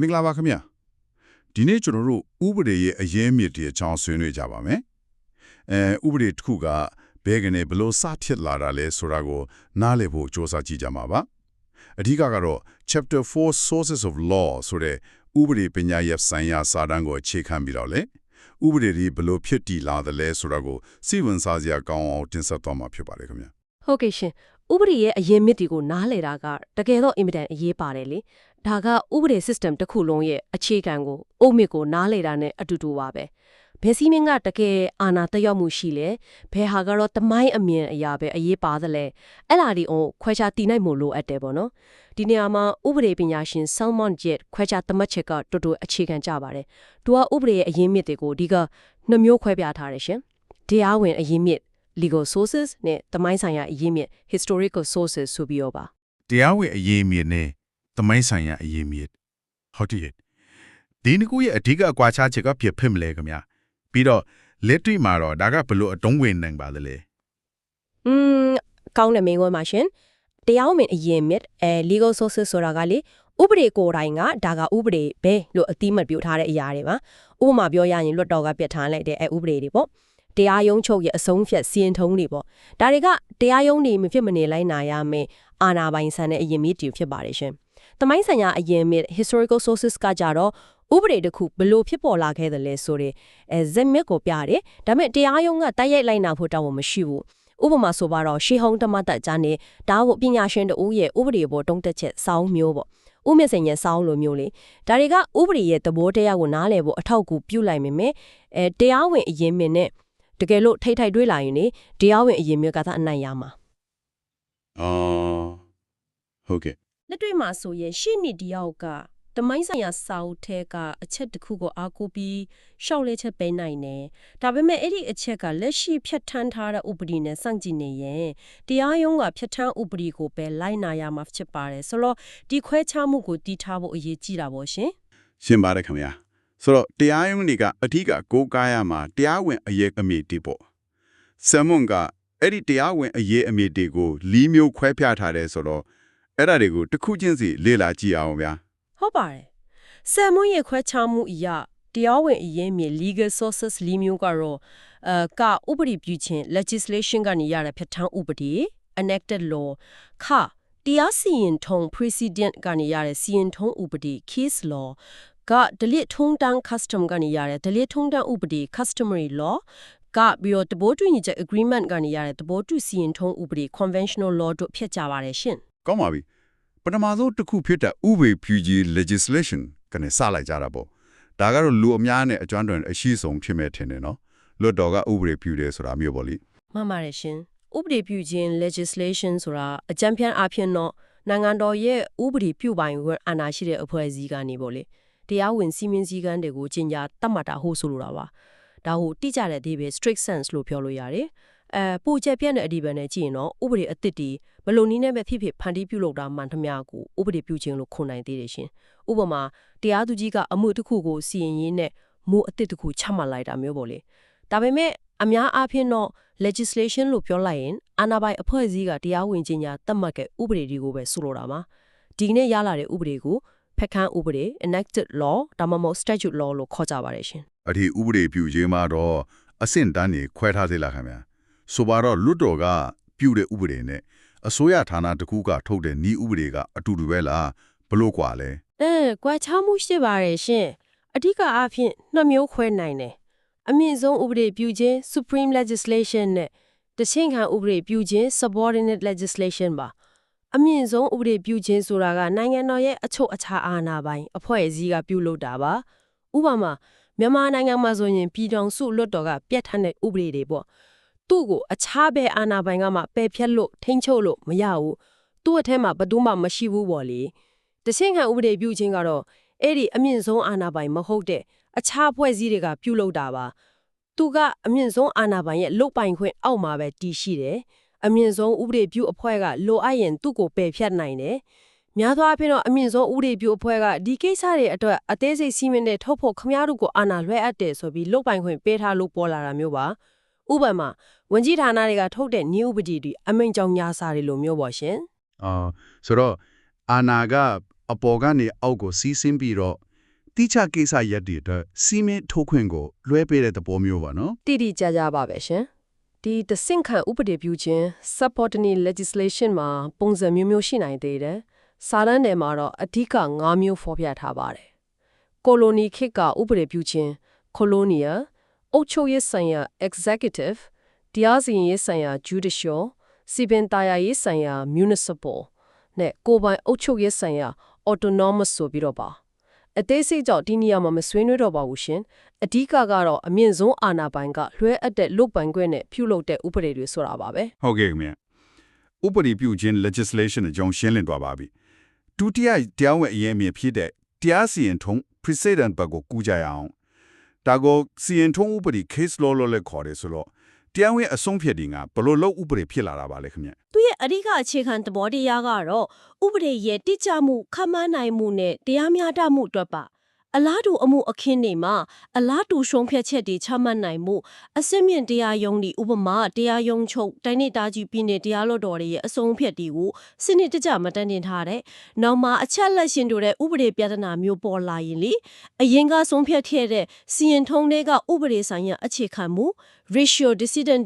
မင်္ဂလာပါခင်ဗျဒီနေ့ကျွန်တော်တို့ဥပဒေရဲ့အရေးအမြစ်တွေအကြောင်းဆွေးနွေးကြပါမယ်အဲဥပဒေတစ်ခုကဘယ်ကနေဘလို့စဖြစ်လာတာလဲဆိုတာကို နားလည်ဖို့စ조사ကြည့်ကြမှာပါအဓိကကတော့ chapter 4 sources of law ဆိုတဲ့ဥပဒေပညာရပ်ဆိုင်ရာစာတမ်းကိုအခြေခံပြီးတော့လေဥပဒေတွေဘလို့ဖြစ်တည်လာတယ်လဲဆိုတာကိုစိတ်ဝင်စားစရာကောင်းအောင်တင်ဆက်သွားမှာဖြစ်ပါတယ်ခင်ဗျဟုတ်ကဲ့ရှင်ဥပဒေရဲ့အရင်မြစ်တွေကိုနားလည်တာကတကယ်တော့အင်မတန်အရေးပါတယ်လေ ဒါကဥပဒေ system တစ်ခုလုံးရဲ့အခြေခံကိုအုတ်မြစ်ကိုနားလည်တာနဲ့အတူတူပါပဲဘယ်စီမင်းကတကယ်အာဏာတက်ရောက်မှုရှိလဲဘယ်ဟာကတော့တမိုင်းအမြင်အရာပဲအရေးပါသလဲအဲ့လာဒီအောင်ခွဲခြားတည်နိုင်မှုလိုအပ်တယ်ပေါ့နော်ဒီနေရာမှာဥပဒေပညာရှင် Salmon Jet ခွဲခြားသတ်မှတ်ချက်ကတော်တော်အခြေခံကြပါတယ်သူကဥပဒေရဲ့အရင်းမြစ်တွေကိုဒီကနှမျိုးခွဲပြထားတယ်ရှင်တရားဝင်အရင်းမြစ် legal sources နဲ့တမိုင်းဆိုင်ရာအရင်းမြစ် historical sources ဆိုပြီးတော့ပါတရားဝင်အရေးအမြစ်နဲ့ သမိုင်းဆိုင်ရာအရေးအမြစ်ဟုတ်တယ်ဒီနှစ်ခုရဲ့အဓိကအကွာခြားချက်ကဖြစ်ဖြစ်မလဲခင်ဗျာပြီးတော့လက်တွေ့မှာတော့ဒါကဘလို့အတုံးဝင်နိုင်ပါသလဲอืมကောင်းတဲ့မင်းကွန်းပါရှင်တရားဝင်အရင်မြစ်အဲ legal sources ဆိုတာကလေဥပဒေကိုယ်တိုင်ကဒါကဥပဒေပဲလို့အတိအမှတ်ပြုထားတဲ့အရာတွေပါဥပမာပြောရရင်လွတ်တော်ကပြဋ္ဌာန်းလိုက်တဲ့အဲဥပဒေတွေပေါ့တရားရုံးချုပ်ရဲ့အဆုံးဖြတ်စီရင်ထုံးတွေပေါ့ဒါတွေကတရားရုံးတွေမဖြစ်မနေလိုက်နာရမယ်အာဏာပိုင်ဆန်တဲ့အရင်မြစ်တွေဖြစ်ပါတယ်ရှင်။ တမိုင်းဆိုင်ရာအရင်မြစ် historical sources ကကြတော့ဥပဒေတစ်ခုဘလို့ဖြစ်ပေါ်လာခဲ့တယ်လဲဆိုတဲ့အဲဇက်မြစ်ကိုပြတယ်။ဒါပေမဲ့တရားရုံးကတိုက်ရိုက်လိုက်နာဖို့တောင်းမရှိဘူး။ဥပမာဆိုပါတော့ရှေးဟောင်းဓမ္မတက်ကြားနေဒါကိုပညာရှင်တို့ရဲ့ဥပဒေပေါ်တုံးတက်ချက်စောင်းမျိုးပေါ့။ဥမျက်စိန်ရဲ့စောင်းလိုမျိုးလေဒါတွေကဥပဒေရဲ့သဘောတရားကိုနားလည်ဖို့အထောက်အကူပြုလိုက်မိမယ်အဲတရားဝင်အရင်မြစ်နဲ့တကယ်လို့ထိတ်ထိုက်တွေးလာရင်လေတရားဝင်အရင်မြစ်ကသာအနိုင်ရမှာအော်ဟုတ်ကဲ့ လက်တွေ့မှာဆိုရင်ရှေ့နှစ်တယောက်ကတမိုင်းဆိုင်ရာစာအုပ်ထဲကအချက်တစ်ခုကိုအားကိုးပြီးရှောက်လဲချက်ပေးနိုင်တယ်။ဒါပေမဲ့အဲ့ဒီအချက်ကလက်ရှိဖြတ်ထန်းထားတဲ့ဥပဒေနဲ့စန့်ကျင်နေရင်တရားရုံးကဖြတ်ထန်းဥပဒေကိုပဲလိုက်နာရမှာဖြစ်ပါတယ်။ဆိုတော့ဒီခွဲခြားမှုကိုတည်ထားဖို့အရေးကြီးတာပေါ့ရှင်ရှင်းပါတယ်ခင်ဗျာဆိုတော့တရားရုံးတွေကအထီးကကိုးကားရမှာတရားဝင်အရေးအမြစ်တွေပေါ့ဆမ်မွန်ကအဲ့ဒီတရားဝင်အရေးအမြစ်တွေကိုလီးမျိုးခွဲပြထားတယ်ဆိုတော့ အဲ့ဒါတွေကိုတစ်ခုချင်းစီလေ့လာကြည့်အောင်ဗျာ။ဟုတ်ပါတယ်။ဆမ်မွန်ရဲ့ခွဲခြားမှုအရာတရားဝင်အရေးမြေ legal sources လီမျိုးကတော့အဲကဥပဒေပြုခြင်း legislation ကနေရတဲ့ဖြတ်ထန်းဥပဒေ enacted law ခတရားစီရင်ထုံး precedent ကနေရတဲ့စီရင်ထုံးဥပဒေ case law ကဒလိထုံးတန်း custom ကနေရတဲ့ဒလိထုံးတန်းဥပဒေ customary law ကပြီးတော့တဘောတူညီချက် agreement ကနေရတဲ့တဘောတူစီရင်ထုံးဥပဒေ conventional law တို့ဖြစ်ကြပါတယ်ရှင် ကောင်းပါပြီပထမဆုံးတစ်ခုဖြစ်တဲ့ဥပဒေပြုကြီး legislation ကနေစလိုက်ကြတာပေါ့ဒါကတော့လူအများနဲ့အကျွမ်းတွင်အရှိဆုံးဖြစ်မဲ့ထင်တယ်နော်လွတ်တော်ကဥပဒေပြုတယ်ဆိုတာမျိုးပေါ့လေမှန်ပါတယ်ရှင်ဥပဒေပြုခြင်း legislation ဆိုတာအကြံဖြန့်အဖြစ်တော့နိုင်ငံတော်ရဲ့ဥပဒေပြုပိုင်ခွင့်အာဏာရှိတဲ့အဖွဲ့အစည်းကနေပေါ့လေတရားဝင်စီမင်းစည်းကမ်းတွေကိုကြီးညာတတ်မှတ်တာဟုတ်ဆိုလိုတာပါဒါကိုတိကျတဲ့အဓိပ္ပာယ် strict sense လို့ပြောလို့ရတယ် အဲပိုချက်ပြတ်တဲ့အဓိပ္ပာယ်နဲ့ကြည့်ရင်တော့ဥပဒေအသစ်တီဘယ်လိုနည်းနဲ့ပဲဖြစ်ဖြစ်ဖန်တီးပြုလုပ်တာမှန်သမျှကိုဥပဒေပြုခြင်းလို့ခုံနိုင်သေးတယ်ရှင်ဥပမာတရားသူကြီးကအမှုတစ်ခုကိုစီရင်ရင်းနဲ့မူအသစ်တစ်ခုချမှတ်လိုက်တာမျိုးပေါ့လေဒါပေမဲ့အများအားဖြင့်တော့ legislation လို့ပြောလိုက်ရင်အာဏာပိုင်အဖွဲ့အစည်းကတရားဝင်ကြီးညာသတ်မှတ်တဲ့ဥပဒေတွေကိုပဲဆိုလိုတာပါဒီနေ့ရလာတဲ့ဥပဒေကိုဖက်ခန်းဥပဒေ enacted law ဒါမှမဟုတ် statute law လို့ခေါ်ကြပါတယ်ရှင်အထီဥပဒေပြုခြင်းမှာတော့အဆင့်တန်းနေခွဲထားသေးလားခင်ဗျာ ဆိုပါတော့လွတ်တော်ကပြုတဲ့ဥပဒေနဲ့အစိုးရဌာနတစ်ခုကထုတ်တဲ့ဤဥပဒေကအတူတူပဲလားဘလို့กว่าလဲ အဲကွာချားမှုရှိပါတယ်ရှင်အဓိကအားဖြင့်နှစ်မျိုးခွဲနိုင်တယ်အမြင့်ဆုံးဥပဒေပြုခြင်း supreme legislation နဲ့တချင်းခံဥပဒေပြုခြင်း subordinate legislation ပါအမြင့်ဆုံးဥပဒေပြုခြင်းဆိုတာကနိုင်ငံတော်ရဲ့အချုပ်အခြာအာဏာပိုင်အဖွဲ့အစည်းကပြုလုပ်တာပါဥပမာမြန်မာနိုင်ငံမှာဆိုရင်ပြည်ထောင်စုလွှတ်တော်ကပြဋ္ဌာန်းတဲ့ဥပဒေတွေပေါ့ သူ့ကိုအခြားဘက်အာဏာပိုင်ကမှပယ်ဖျက်လို့ထိန်းချုပ်လို့မရဘူးသူ့အထက်မှာဘယ်သူမှမရှိဘူးပေါ့လေတချင်းခံဥပဒေပြုခြင်းကတော့အဲ့ဒီအမြင့်ဆုံးအာဏာပိုင်မဟုတ်တဲ့အခြားဖွဲ့စည်းတွေကပြုလုပ်တာပါသူကအမြင့်ဆုံးအာဏာပိုင်ရဲ့လုတ်ပိုင်ခွင့်အောက်မှာပဲတည်ရှိတယ်အမြင့်ဆုံးဥပဒေပြုအဖွဲ့ကလိုအပ်ရင်သူ့ကိုပယ်ဖျက်နိုင်တယ်များသောအားဖြင့်တော့အမြင့်ဆုံးဥပဒေပြုအဖွဲ့ကဒီကိစ္စတွေအတွက်အသေးစိတ်စီးမင်းတဲ့ထုတ်ဖို့ခမားတို့ကိုအာဏာလွှဲအပ်တယ်ဆိုပြီးလုတ်ပိုင်ခွင့်ပေးထားလို့ပေါ်လာတာမျိုးပါ ဥပမာဝန်ကြီးဌာနတွေကထုတ်တဲ့ new ဥပဒေတွေအမိန့်ကြောင့်ညာစာတွေလိုမျိုးပေါ့ရှင်အော်ဆိုတော့အာနာကအပေါ်ကနေအောက်ကိုစီးဆင်းပြီးတော့တိကျကိစ္စရက်တွေအတွက်စီမင်းထုတ်ခွင့်ကိုလွှဲပေးတဲ့သဘောမျိုးပါနော်တိတိကျကျပါပဲရှင်ဒီတဆင့်ခံဥပဒေပြုခြင်း subordinate legislation မှာပုံစံမျိုးမျိုးရှိနိုင်သေးတယ်စာတမ်းထဲမှာတော့အဓိက၅မျိုးဖော်ပြထားပါတယ်ကိုလိုနီခေတ်ကဥပဒေပြုခြင်း colonial အုပ်ချုပ်ရေးဆိုင်ရာ executive တရားစီရင်ရေးဆိုင်ရာ judicial စီပင်တရားရေးဆိုင်ရာ municipal နဲ့ကိုယ်ပိုင်အုပ်ချုပ်ရေးဆိုင်ရာ autonomous ဆိုပြီးတော့ပါအသေးစိတ်ကြောင့်ဒီနေရာမှာမဆွေးနွေးတော့ပါဘူးရှင်အဓိကကတော့အမြင့်ဆုံးအာဏာပိုင်ကလွှဲအပ်တဲ့လုတ်ပိုင်ခွင့်နဲ့ပြုလုပ်တဲ့ဥပဒေတွေဆိုတာပါပဲဟုတ်ကဲ့ခင်ဗျဥပဒေပြုခြင်း legislation အကြောင်းရှင်းလင်းသွားပါပြီဒုတိယတရားဝင်အရေးအမြစ်ဖြစ်တဲ့တရားစီရင်ထုံး precedent ဘက်ကိုကူးကြရအောင် ဒါကိုစီရင်ထုံးဥပဒေ case law လို့လည်းခေါ်တယ်ဆိုတော့တရားဝင်အဆုံးဖြတ်ဒီငါဘယ်လိုလုပ်ဥပဒေဖြစ်လာတာပါလဲခင်ဗျသူရဲ့အဓိကအခြေခံသဘောတရားကတော့ဥပဒေရဲ့တိကျမှုခန့်မှန်းနိုင်မှုနဲ့တရားမျှတမှုအတွက်ပါ အလားတူအမှုအခင်းတွေမှာအလားတူရှုံးဖြတ်ချက်တွေချမှတ်နိုင်မှုအစစ်မြင့်တရားရုံးတွေဥပမာတရားရုံးချုပ်တိုင်းဒေသကြီးပြည်နယ်တရားလွှတ်တော်တွေရဲ့အဆုံးအဖြတ်တွေကိုစနစ်တကျမတန်တင်ထားတဲ့နောက်မှာအချက်လက်ရှင်တို့တဲ့ဥပဒေပြဿနာမျိုးပေါ်လာရင်လေအရင်ကဆုံးဖြတ်ခဲ့တဲ့စီရင်ထုံးတွေကဥပဒေဆိုင်ရာအခြေခံမှု ratio decision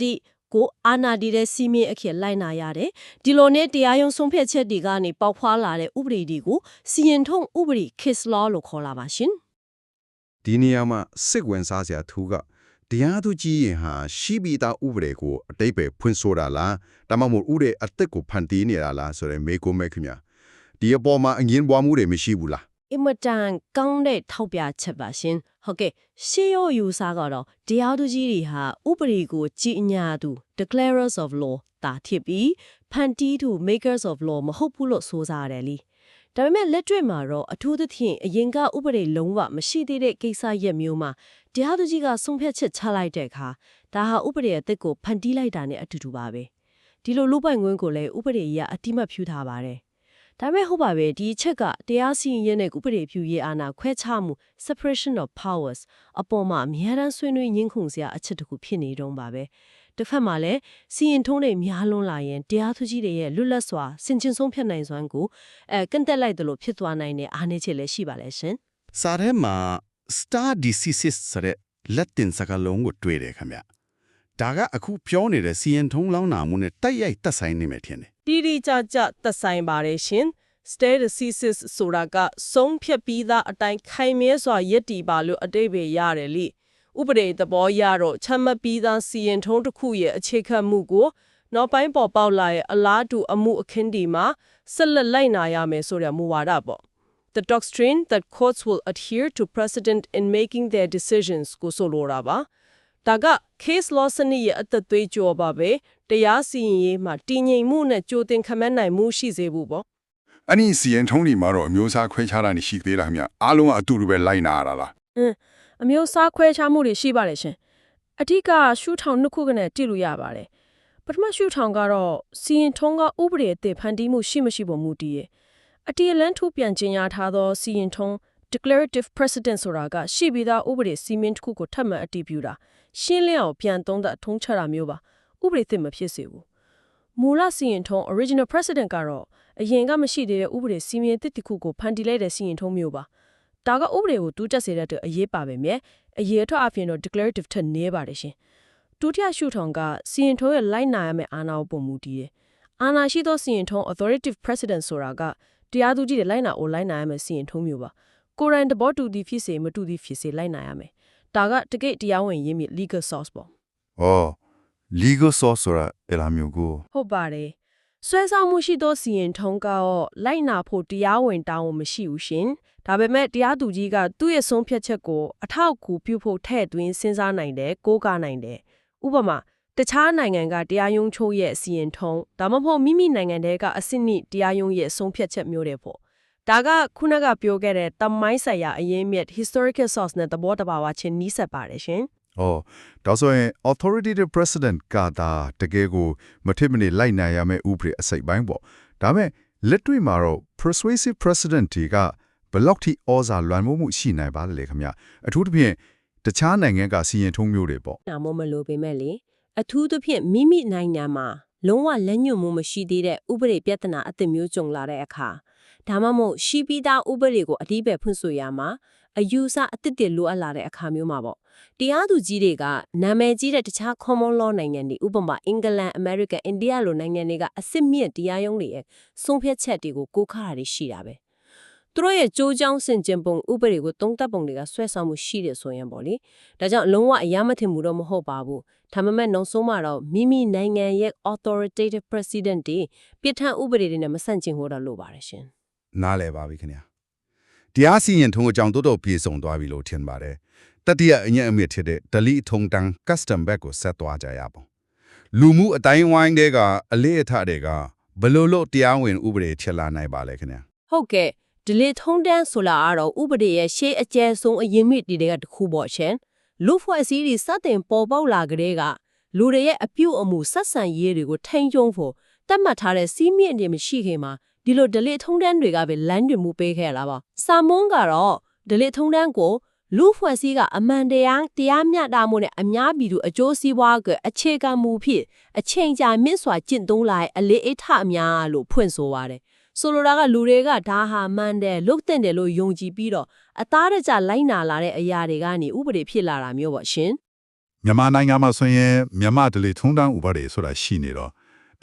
ကိုအာနာဒီတဲ့စီမင်းအခေလိုက်နာရတယ်ဒီလိုနဲ့တရားရုံးဆုံးဖြတ်ချက်တွေကနေပေါက်ဖွာလာတဲ့ဥပဒေတွေကိုစီရင်ထုံးဥပဒေ case law လို့ခေါ်လာပါရှင်ဒီနေရာမှာစစ်ဝင်စားစရာထူးကတရားသူကြီးရင်ဟာရှိပြီးသားဥပဒေကိုအတိတ်ပဲဖွင့်ဆိုတာလားဒါမှမဟုတ်ဥပဒေအသက်ကိုဖန်တီးနေတာလားဆိုရင်မေးကိုမဲခင်ဗျာဒီအပေါ်မှာအငင်းပွားမှုတွေမရှိဘူးလား အင်မတန်ကောင်းတဲ့ထောက်ပြချက်ပါရှင်ဟုတ်ကဲ့ရှေးရောယူစားကတော့တရားသူကြီးတွေဟာဥပဒေကိုကြည်အညာသူ declarers of law တာဖြစ်ပြီးဖန်တီးသူ makers of law မဟုတ်ဘူးလို့ဆိုစားရတယ်လीဒါပေမဲ့လက်တွေ့မှာတော့အထူးသဖြင့်အရင်ကဥပဒေလုံးဝမရှိသေးတဲ့ကိစ္စရက်မျိုးမှာတရားသူကြီးကဆုံးဖြတ်ချက်ချလိုက်တဲ့အခါဒါဟာဥပဒေအသစ်ကိုဖန်တီးလိုက်တာနဲ့အတူတူပါပဲဒီလိုလူပိုင်ခွင့်ကိုလည်းဥပဒေအရအတိမတ်ဖြူထားပါတယ် ဒါပေမဲ့ဟုတ်ပါပဲဒီအချက်ကတရားစီရင်ရေးနဲ့ဥပဒေပြုရေးအာဏာခွဲခြားမှု separation of powers အပေါ်မှာအများရန်ဆွေးနွေးညှင်းခုန်စရာအချက်တစ်ခုဖြစ်နေတော့ပါပဲတစ်ဖက်မှာလည်းစီရင်ထုံးတွေများလွန်းလာရင်တရားသူကြီးတွေရဲ့လွတ်လပ်စွာဆင်ခြင်ဆုံးဖြတ်နိုင်စွမ်းကိုအဲကန့်တက်လိုက်တယ်လို့ဖြစ်သွားနိုင်တဲ့အားနည်းချက်လည်းရှိပါလေရှင်စာထဲမှာ star diseases ဆိုတဲ့လက်တင်စကားလုံးကိုတွေ့တယ်ခင်ဗျဒါကအခုပြောနေတဲ့စီရင်ထုံးလောင်းနာမှုနဲ့တိုက်ရိုက်သက်ဆိုင်နေမယ်ထင်တယ် တိတိကျကျသက်ဆိုင်ပါတယ်ရှင် status ဆိုတာကဆုံးဖြတ်ပြီးသားအတိုင်းခိုင်မြဲစွာယက်တီပါလို့အတိတ်ပဲရတယ်လိဥပဒေသဘောရတော့ချမှတ်ပြီးသားစီရင်ထုံးတစ်ခုရဲ့အခြေခံမှုကိုနောက်ပိုင်းပေါ်ပေါက်လာရဲ့အလားတူအမှုအခင်းဒီမှာဆက်လက်လိုက်နာရမယ်ဆိုတဲ့မူဝါဒပေါ့ The doctrine that courts will adhere to precedent in making their decisions ကိုဆိုလိုတာပါ ဒါက case law စနစ်ရဲ့အသက်သွေးကြောပါပဲတရားစီရင်ရေးမှာတည်ငြိမ်မှုနဲ့ကြိုတင်ခန့်မှန်းနိုင်မှုရှိစေဖို့ပေါ့အဲ့ဒီစီရင်ထုံးတွေမှာတော့အမျိုးအစားခွဲခြားတာနေရှိသေးတာခင်ဗျအားလုံးကအတူတူပဲလိုက်နာရတာလားအမျိုးအစားခွဲခြားမှုတွေရှိပါတယ်ရှင်အဓိကရှုထောင်နှစ်ခုကနဲ့တည်လို့ရပါတယ်ပထမရှုထောင်ကတော့စီရင်ထုံးကဥပဒေအသစ်ဖန်တီးမှုရှိမရှိပေါ်မူတည်ရဲ့အတီလန်ထုတ်ပြန်ခြင်းရထားသောစီရင်ထုံး declarative precedent ဆိုတာကရှိပြီးသားဥပဒေစီမင်းတစ်ခုကိုထပ်မံအတည်ပြုတာ ရှင်းလင်းအောင်ပြန်သုံးသပ်ထုံးချတာမျိုးပါဥပဒေသစ်မဖြစ်စေဘူးမူလစီရင်ထုံး original precedent ကတော့အရင်ကမရှိသေးတဲ့ဥပဒေစီမင်းတစ်တစ်ခုကိုဖန်တီးလိုက်တဲ့စီရင်ထုံးမျိုးပါဒါကဥပဒေကိုတူးတက်စေတဲ့အတွက်အရေးပါပဲမြဲအရေးအထွတ်အပြင်တော့ declarative ထက်နည်းပါတယ်ရှင်ဒုတိယရှုထောင်ကစီရင်ထုံးရဲ့လိုက်နာရမယ့်အာဏာကိုပုံမူတည်တယ်အာဏာရှိသောစီရင်ထုံး authoritative precedent ဆိုတာကတရားသူကြီးတွေလိုက်နာအိုလိုက်နာရမယ့်စီရင်ထုံးမျိုးပါကိုယ်တိုင်တဘောတူသည်ဖြစ်စေမတူသည်ဖြစ်စေလိုက်နာရမယ် ဒါကတကယ့်တရားဝင်ရင်းမြစ် legal source ပေါ့။အော် legal source ဆိုတာအဲ့လိုမျိုးကိုဟုတ်ပါတယ်ဆွဲဆောင်မှုရှိသောစီရင်ထုံးကတော့လိုက်နာဖို့တရားဝင်တောင်းဝန်မရှိဘူးရှင်ဒါပေမဲ့တရားသူကြီးကသူ့ရဲ့ဆုံးဖြတ်ချက်ကိုအထောက်အကူပြုဖို့ထည့်သွင်းစဉ်းစားနိုင်တယ်ကိုးကားနိုင်တယ်ဥပမာတခြားနိုင်ငံကတရားရုံးချုပ်ရဲ့စီရင်ထုံးဒါမှမဟုတ်မိမိနိုင်ငံတည်းကအစစ်နစ်တရားရုံးရဲ့ဆုံးဖြတ်ချက်မျိုးတွေပေါ့ ဒါကခုနကပြောခဲ့တဲ့တမိုင်းဆိုင်ရာအရင်းမြစ် historical source နဲ့သဘောတဘာဝချင်းနီးစပ်ပါတယ်ရှင်။အော်ဒါဆိုရင် authoritative precedent ကဒါတကယ်ကိုမထစ်မနေလိုက်နိုင်ရမယ့်ဥပဒေအစိတ်ပိုင်းပေါ့။ဒါမဲ့လက်တွေ့မှာတော့ persuasive precedent တွေကဘယ်လောက်ထိဩဇာလွှမ်းမိုးမှုရှိနိုင်ပါလဲခင်ဗျ။အထူးသဖြင့်တခြားနိုင်ငံကစီရင်ထုံးမျိုးတွေပေါ့နာမမလို့ပေမဲ့လေအထူးသဖြင့်မိမိနိုင်ငံမှာလုံးဝလက်ညှို့မှုမရှိသေးတဲ့ဥပဒေပြဿနာအသစ်မျိုးကြုံလာတဲ့အခါ ဒါမှမဟုတ်ရှိပြီးသားဥပဒေကိုအတိပယ်ဖွင့်ဆိုရမှာအယူဆအသစ်တွေလိုအပ်လာတဲ့အခါမျိုးမှာပေါ့တရားသူကြီးတွေကနာမည်ကြီးတဲ့တခြား common law နိုင်ငံတွေဥပမာအင်္ဂလန်အမေရိကန်အိန္ဒိယလိုနိုင်ငံတွေကအစစ်မြင့်တရားရုံးတွေရဲ့ဆုံးဖြတ်ချက်တွေကိုကိုးခါရရှိတာပဲသူတို့ရဲ့ကြိုးကြောင်းဆင်ကျင်ပုံဥပဒေကိုတုံးတက်ပုံတွေကဆွဲဆောင်မှုရှိတယ်ဆိုရင်ပေါ့လေဒါကြောင့်လုံးဝအယမထင်မှုတော့မဟုတ်ပါဘူးဒါမှမဟုတ်နောက်ဆုံးမှတော့မိမိနိုင်ငံရဲ့ authoritative president တွေပြဋ္ဌာန်းဥပဒေတွေနဲ့မဆန့်ကျင်ဟောတာလို့ပါတယ်ရှင် နားလည်ပါပြီခင်ဗျာတရားစီရင်ထုံးအကြောင်းတော်တော်ပြေဆုံးသွားပြီလို့ထင်ပါတယ်တတိယအညံ့အမြင့်ဖြစ်တဲ့ဒလီထုံတန်း custom back ကိုဆက်သွားကြရပါလူမှုအတိုင်းဝိုင်းတွေကအလေးအထတွေကဘယ်လို့လို့တရားဝင်ဥပဒေချက်လာနိုင်ပါလဲခင်ဗျာဟုတ်ကဲ့ဒလီထုံးတန်းဆိုလာကတော့ဥပဒေရဲ့ရှေးအကျယ်ဆုံးအရင်မြစ်တွေကတစ်ခုပေါ့ရှင်လူဖွဲ့စည်းတွေစတင်ပေါ်ပေါက်လာကြတဲ့ကလူတွေရဲ့အပြုတ်အမူဆက်ဆံရေးတွေကိုထိန်းချုပ်ဖို့တတ်မှတ်ထားတဲ့စီးမြင့်တွေမရှိခင်မှာ ဒီလိုဒလီထုံးတန်းတွေကပဲလမ်းတွေမှုပေးခဲ့လာပါစာမွန်းကတော့ဒလီထုံးတန်းကိုလူဖွဲ့စည်းကအမှန်တရားတရားမျှတမှုနဲ့အများပြည်သူအကျိုးစီးပွားကအခြေခံမူဖြစ်အချိန်ကြာမြင့်စွာကျင့်သုံးလာတဲ့အလေးအထအများလို့ဖွင့်ဆိုပါတယ်ဆိုလိုတာကလူတွေကဒါဟာမှန်တယ်လုတ်တဲ့တယ်လို့ယုံကြည်ပြီးတော့အသားတကြလိုက်နာလာတဲ့အရာတွေကနေဥပဒေဖြစ်လာတာမျိုးပေါ့ရှင်မြန်မာနိုင်ငံမှာဆိုရင်မြန်မာဒလီထုံးတန်းဥပဒေဆိုတာရှိနေတော့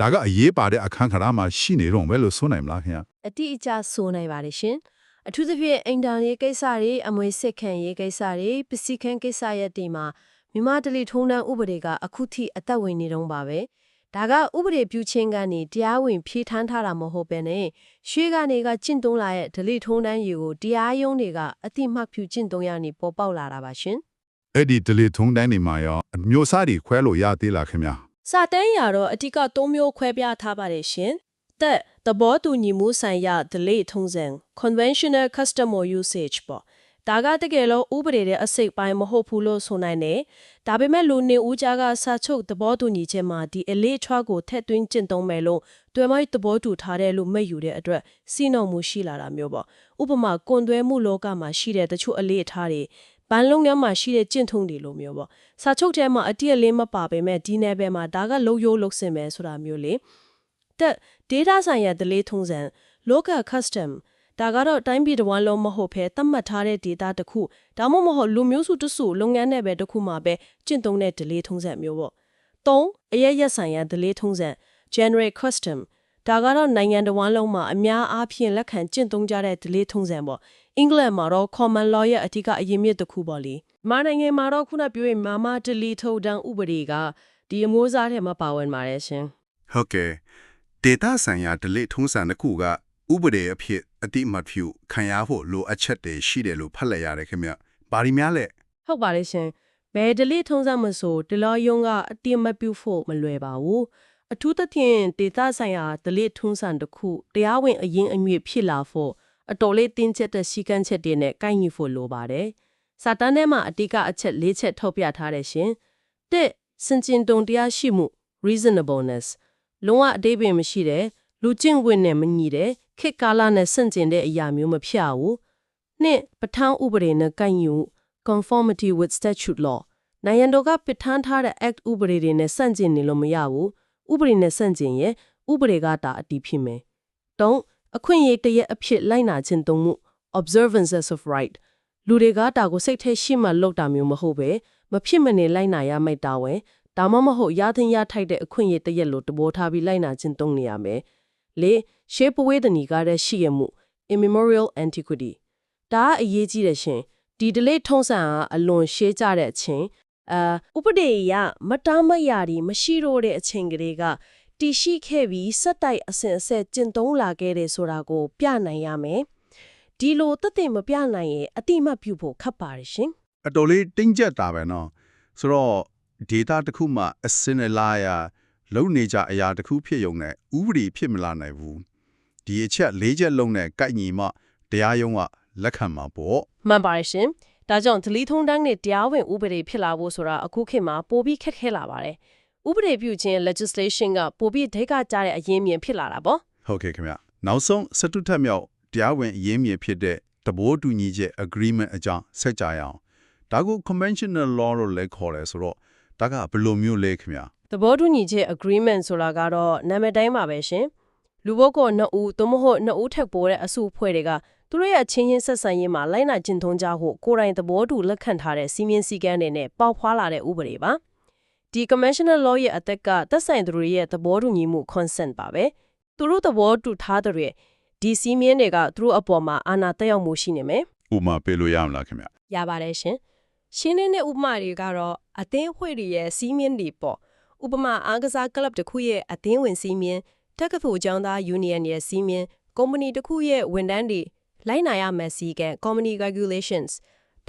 ဒါကအရေးပါတဲ့အခန်းကဏ္ဍမှာရှိနေတော့ဘယ်လိုဆိုနိုင်မလားခင်ဗျာအတိအကျဆိုနိုင်ပါတယ်ရှင်အထူးသဖြင့်အိမ်တန်ရေးကိစ္စတွေအမွေစစ်ခံရေးကိစ္စတွေပစ္စည်းခန်းကိစ္စရဲ့တင်မှာမြန်မာဒလီထုံးတန်းဥပဒေကအခုထိအသက်ဝင်နေတော့ပါပဲဒါကဥပဒေပြုခြင်းကနေတရားဝင်ဖြည့်ထန်းထားတာမဟုတ်ပဲနဲ့ရွှေကနေကကျင့်သုံးလာတဲ့ဒလီထုံးတန်းရေကိုတရားရုံးတွေကအတိမတ်ပြုကျင့်သုံးရနေပေါ်ပေါက်လာတာပါရှင်အဲ့ဒီဒလီထုံးတန်းတွေမှာရောအမျိုးစားတွေခွဲလို့ရသေးလားခင်ဗျာ စာတန်းရာတော့အတိက၃မျိုးခွဲပြထားပါတယ်ရှင်။တက်သဘောတူညီမှုဆိုင်ရာ delay ထုံးစံ conventional customer usage ပေါ့။ဒါကတကယ်လို့ဥပဒေရဲ့အစိတ်ပိုင်းမဟုတ်ဘူးလို့ဆိုနိုင်တယ်။ဒါပေမဲ့လူနေဦးကြားကစာချုပ်သဘောတူညီချက်မှာဒီ elite ထွားကိုထက်သွင်းကျင့်သုံးမယ်လို့တွေ့မိုက်သဘောတူထားတယ်လို့မှတ်ယူတဲ့အတွက်စီနှောမှုရှိလာတာမျိုးပေါ့။ဥပမာကွန်သွဲမှုလောကမှာရှိတဲ့တချို့ elite ထားတွေ ဘန်လုံးထဲမှာရှိတဲ့ကျင့်ထုံးတွေလိုမျိုးပေါ့စာချုပ်ထဲမှာအတိအလင်းမပါပေမဲ့ဒီနယ်ပယ်မှာဒါကလုံယိုးလုံစင်ပဲဆိုတာမျိုးလေတက် data ဆိုင်ရာ delay ထုံးစံ local custom ဒါကတော့တိုင်းပြည်တစ်ဝန်းလုံးမဟုတ်ဘဲသတ်မှတ်ထားတဲ့ data တစ်ခုဒါမှမဟုတ်လူမျိုးစုတစ်စုလုပ်ငန်းနဲ့ပဲတစ်ခုမှာပဲကျင့်သုံးတဲ့ delay ထုံးစံမျိုးပေါ့၃အရရက်ဆိုင်ရာ delay ထုံးစံ general custom ဒါကတော့နိုင်ငံတော်ဝန်လုံးမှာအများအားဖြင့်လက်ခံကျင့်သုံးကြတဲ့ delay ထုံးစံပေါ့ အင်္ဂလန်မှာတော့ common law ရဲ့အထူးအရင်မြစ်တစ်ခုပေါ့လေမြန်မာနိုင်ငံမှာတော့ခုနပြောရင်မာမ delay ထုံးတန်းဥပဒေကဒီအမျိုးသားထဲမှာပါဝင်ပါတယ်ရှင်ဟုတ်ကဲ့ data ဆိုင်ရာ delete ထုံးစံတစ်ခုကဥပဒေအဖြစ်အတိအမှတ်ပြုခံရဖို့လိုအပ်ချက်တွေရှိတယ်လို့ဖတ်လိုက်ရတယ်ခင်ဗျ။ဘာဒီများလဲဟုတ်ပါတယ်ရှင်ဘယ် delay ထုံးစံမဆိုဒီလောယုံကအတိမပြုဖို့မလွယ်ပါဘူးအထူးသဖြင့် data ဆိုင်ရာ delay ထုံးစံတစ်ခုတရားဝင်အရင်အမြစ်ဖြစ်လာဖို့ အတော်လေးတင်းကျပ်တဲ့စီကံချက်တွေနဲ့ကိုက်ညီဖို့လိုပါတယ်စာတန်းထဲမှာအတိကအချက်၄ချက်ထုတ်ပြထားတယ်ရှင်တစ်စင်ကျင်တုံတရားရှိမှု reasonableness လုံးဝအတိပင်မရှိတဲ့လူချင်းဝင်နဲ့မညီတဲ့ခေတ်ကာလနဲ့ဆန့်ကျင်တဲ့အရာမျိုးမဖြစ်ဘူးနှစ်ပထမဥပဒေနဲ့ကိုက်ညီမှု conformity with statute law နိုင်ငံတော်ကပြဋ္ဌာန်းထားတဲ့ act ဥပဒေတွေနဲ့ဆန့်ကျင်နေလို့မရဘူးဥပဒေနဲ့ဆန့်ကျင်ရင်ဥပဒေကတာအတည်ဖြစ်မယ်တုံး အခွင့်အရေးတရက်အဖြစ်လိုက်နာခြင်းသုံးမှု observances of right လူတွေကတာကိုစိတ်ထဲရှိမှလောက်တာမျိုးမဟုတ်ပဲမဖြစ်မနေလိုက်နာရမိုက်တာဝဲဒါမှမဟုတ်ရသင်ရထိုက်တဲ့အခွင့်အရေးတရက်လို့တဘောထားပြီးလိုက်နာခြင်းသုံးနေရမယ်လေရှေးပဝေဒနီကတဲ့ရှိရမှု immemorial antiquity ဒါကအရေးကြီးတယ်ရှင်ဒီ delay ထုံးစံကအလွန်ရှေးကြတဲ့အချိန်အာဥပဒေရမတားမရဒီမရှိတော့တဲ့အချိန်ကလေးက တည်ရှိခဲ့ပြီးစက်တိုက်အစဉ်အဆက်ကျင့်သုံးလာခဲ့တယ်ဆိုတာကို ပြနိုင်ရမယ်ဒီလိုတသက်မပြနိုင်ရင်အတိမတ်ပြုဖို့ခက်ပါတယ်ရှင်အတော်လေးတင်းကျပ်တာပဲနော်ဆိုတော့ data တစ်ခုမှအစင်းနဲ့လာရလုံနေကြအရာတစ်ခုဖြစ်ုံနဲ့ဥပဒေဖြစ်မလာနိုင်ဘူးဒီအချက်၄ချက်လုံးနဲ့ကိုက်ညီမှတရားရုံးကလက်ခံမှာပေါ့မှန်ပါတယ်ရှင်ဒါကြောင့် delete ထုံးတန်းနဲ့တရားဝင်ဥပဒေဖြစ်လာဖို့ဆိုတာအခုခေတ်မှာပိုပြီးခက်ခဲလာပါတယ် ဥပဒေပြုခြင်း legislation ကပိုပြီးဒိတ်ကကြတဲ့အရင်းမြင်ဖြစ်လာတာပေါ့ဟုတ်ကဲ့ခင်ဗျနောက်ဆုံးစတုထက်မြောက်တရားဝင်အရေးမြစ်ဖြစ်တဲ့တဘောတူညီချက် agreement အကြောင်းဆက်ကြရအောင်ဒါကို conventional law လို့လည်းခေါ်တယ်ဆိုတော့ဒါကဘယ်လိုမျိုးလဲခင်ဗျသဘောတူညီချက် agreement ဆိုတာကတော့နာမည်တိုင်းပါပဲရှင်လူပုဂ္ဂိုလ်နှစ်ဦးသို့မဟုတ်နှစ်ဦးထက်ပိုတဲ့အစုအဖွဲ့တွေကသူတို့ရဲ့အချင်းချင်းဆက်ဆံရေးမှာလိုက်နာကျင့်သုံးကြဖို့ကိုယ်တိုင်သဘောတူလက်ခံထားတဲ့စီမင်းစည်းကမ်းတွေနဲ့ပေါက်ဖွာလာတဲ့ဥပဒေပါ ဒီ conventional law ရဲ့အသက်ကသက်ဆိုင်သူတွေရဲ့သဘောတူညီမှု consent ပါပဲသူတို့သဘောတူထားတဲ့တွေဒီစီမင်းတွေကသူတို့အပေါ်မှာအာဏာတက်ရောက်မှုရှိနေမယ်ဥပမာပေးလို့ရမလားခင်ဗျရပါတယ်ရှင်။ရှင်းနေတဲ့ဥပမာတွေကတော့အသင်းအဖွဲ့တွေရဲ့စီးမင်းတွေပေါ့။ဥပမာအားကစားကလပ်တစ်ခုရဲ့အသင်းဝင်စီးမင်းတက္ကသိုလ်ကျောင်းသားယူနီယံရဲ့စီးမင်းကုမ္ပဏီတစ်ခုရဲ့ဝန်ထမ်းတွေလိုက်နာရမယ့်စီကံ company regulations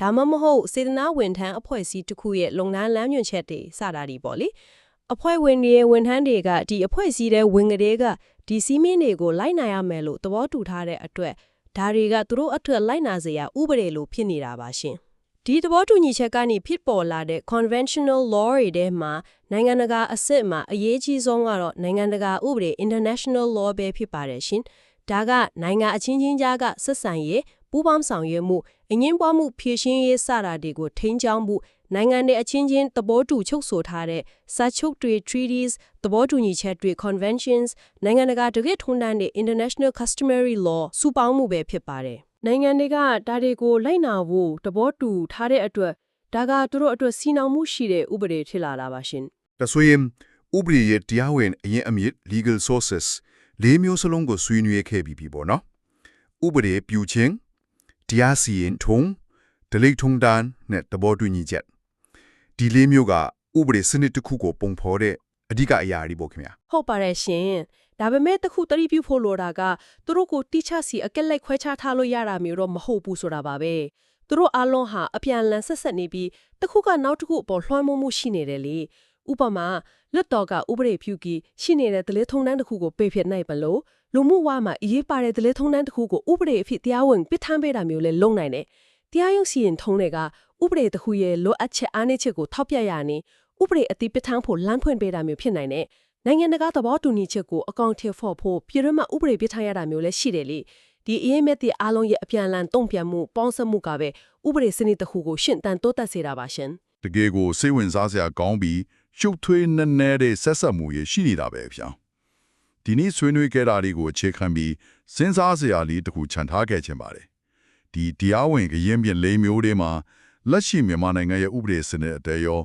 ဒါမှမဟုတ်စေတနာဝန်ထမ်းအဖွဲ့အစည်းတစ်ခုရဲ့လုပ်ငန်းလမ်းညွှန်ချက်တွေစတာတွေပေါ့လေ။အဖွဲ့ဝင်တွေရဲ့ဝန်ထမ်းတွေကဒီအဖွဲ့အစည်းတဲ့ဝင်ကလေးကဒီစီးမင်းတွေကိုလိုက်နာရမယ်လို့သဘောတူထားတဲ့အတွက်ဒါတွေကသူတို့အတွက်လိုက်နာစရာဥပဒေလိုဖြစ်နေတာပါရှင်။ဒီသဘောတူညီချက်ကနေဖြစ်ပေါ်လာတဲ့ conventional law တွေထဲမှာနိုင်ငံတကာအစစ်မှာအရေးကြီးဆုံးကတော့နိုင်ငံတကာဥပဒေ international law ပဲဖြစ်ပါတယ်ရှင်။ဒါကနိုင်ငံအချင်းချင်းကြားကဆက်ဆံရေး ပူးပေါင်းဆောင်ရွက်မှုအငင်းပွားမှုဖြည့်ရှင်းရေးစတာတွေကိုထိန်းကျောင်းမှုနိုင်ငံတွေအချင်းချင်းသဘောတူချုပ်ဆိုထားတဲ့စာချုပ်တွေ treaties သဘောတူညီချက်တွေ conventions နိုင်ငံတကာတကယ့်ထုံးတမ်းတဲ့ international customary law စုပေါင်းမှုပဲဖြစ်ပါတယ်နိုင်ငံတွေကဒါတွေကိုလိုက်နာဖို့သဘောတူထားတဲ့အတွက်ဒါကသူတို့အတွက်စီနောင်မှုရှိတဲ့ဥပဒေဖြစ်လာတာပါရှင်ဒါဆိုရင်ဥပဒေရဲ့တရားဝင်အရင်အမြစ် legal sources လေးမျိုးစလုံးကိုဆွေးနွေးခဲ့ပြီးပြီပေါ့နော်ဥပဒေပြုခြင်း တရားစီရင်ထုံးဒလိထုံးတန်းနဲ့တဘောတူညီချက်ဒီလေးမျိုးကဥပဒေစနစ်တစ်ခုကိုပုံဖော်တဲ့အဓိကအရာတွေပေါ့ခင်ဗျာဟုတ်ပါတယ်ရှင်ဒါပေမဲ့တခုတတိပြုဖို့လိုတာကသူတို့ကိုတိချစီအကက်လက်ခွဲခြားထားလို့ရတာမျိုးတော့မဟုတ်ဘူးဆိုတာပါပဲသူတို့အလုံးဟာအပြန်အလှန်ဆက်ဆက်နေပြီးတခုကနောက်တစ်ခုအပေါ်လွှမ်းမိုးမှုရှိနေတယ်လေဥပမာလွတ်တော်ကဥပဒေပြုကီရှိနေတဲ့ဒလေထုံတန်းတစ်ခုကိုပေဖြစ်နိုင်ပလို့ လူမှုဝါမှာအရေးပါတဲ့ဒလေထုံတန်းတစ်ခုကိုဥပဒေအဖြစ်တရားဝင်ပြစ်ထမ်းပေးတာမျိုးလဲလုံနိုင်တယ်တရားရုံးစီရင်ထုံးတွေကဥပဒေတစ်ခုရဲ့လိုအပ်ချက်အားနည်းချက်ကိုထောက်ပြရနေဥပဒေအတိပြစ်ထမ်းဖို့လမ်းဖွင့်ပေးတာမျိုးဖြစ်နိုင်တယ်နိုင်ငံတကာသဘောတူညီချက်ကိုအကောင့်ထဲဖော်ဖို့ပြည်တွင်းမှာဥပဒေပြဋ္ဌာန်းရတာမျိုးလည်းရှိတယ်လေဒီအရေးမဲ့တဲ့အားလုံးရဲ့အပြန်အလှန်တုံ့ပြန်မှုပေါင်းစပ်မှုကပဲဥပဒေစနစ်တစ်ခုကိုရှင်းတန်တိုးတက်စေတာပါရှင်တကယ်ကိုစိတ်ဝင်စားစရာကောင်းပြီးရှုပ်ထွေးနက်နဲတဲ့ဆက်ဆက်မှုရရှိနေတာပဲဗျာ ဒီနေ့ဆွေးနွေးခဲ့တာတွေကိုအခြေခံပြီးစဉ်းစားစရာလေးတစ်ခုခြံထားခဲ့ခြင်းပါတယ်ဒီတရားဝင်ကရင်ပြင်လေးမျိုးတွေမှာလက်ရှိမြန်မာနိုင်ငံရဲ့ဥပဒေစနစ်အတဲရော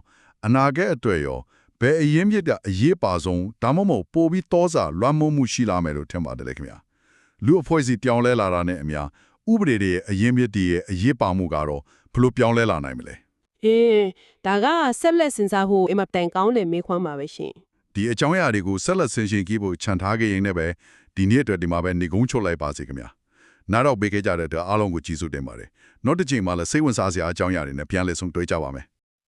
အနာဂတ်အတွက်ရောဘယ်အရင်မြစ်တဲ့အရေးပါဆုံးဒါမှမဟုတ်ပိုပြီးတောစာလွှမ်းမိုးမှုရှိလာမယ်လို့ထင်ပါတယ်လေခင်ဗျာလူအဖွဲ့အစည်းပြောင်းလဲလာတာနဲ့အများဥပဒေတွေရဲ့အရင်မြစ်တွေရဲ့အရေးပါမှုကတော့ဘယ်လိုပြောင်းလဲလာနိုင်မလဲအေးဒါကဆက်လက်စဉ်းစားဖို့အမတန်ကောင်းတဲ့မေးခွန်းပါပဲရှင် ဒီအကြောင်းအရာတွေကိုဆက်လက်ဆင်ရှင်ကြည့်ဖို့ခြံထားခဲ့ရင်လည်းပဲဒီနေ့အတွက်ဒီမှာပဲနေကုန်းချုပ်လိုက်ပါစေခင်ဗျာနောက်တော့ပေးခဲ့ကြတဲ့အတွက်အားလုံးကိုကျေးဇူးတင်ပါတယ်နောက်တစ်ချိန်မှာလည်းစိတ်ဝင်စားစရာအကြောင်းအရာတွေနဲ့ပြန်လည်ဆုံတွေ့ကြပါမယ်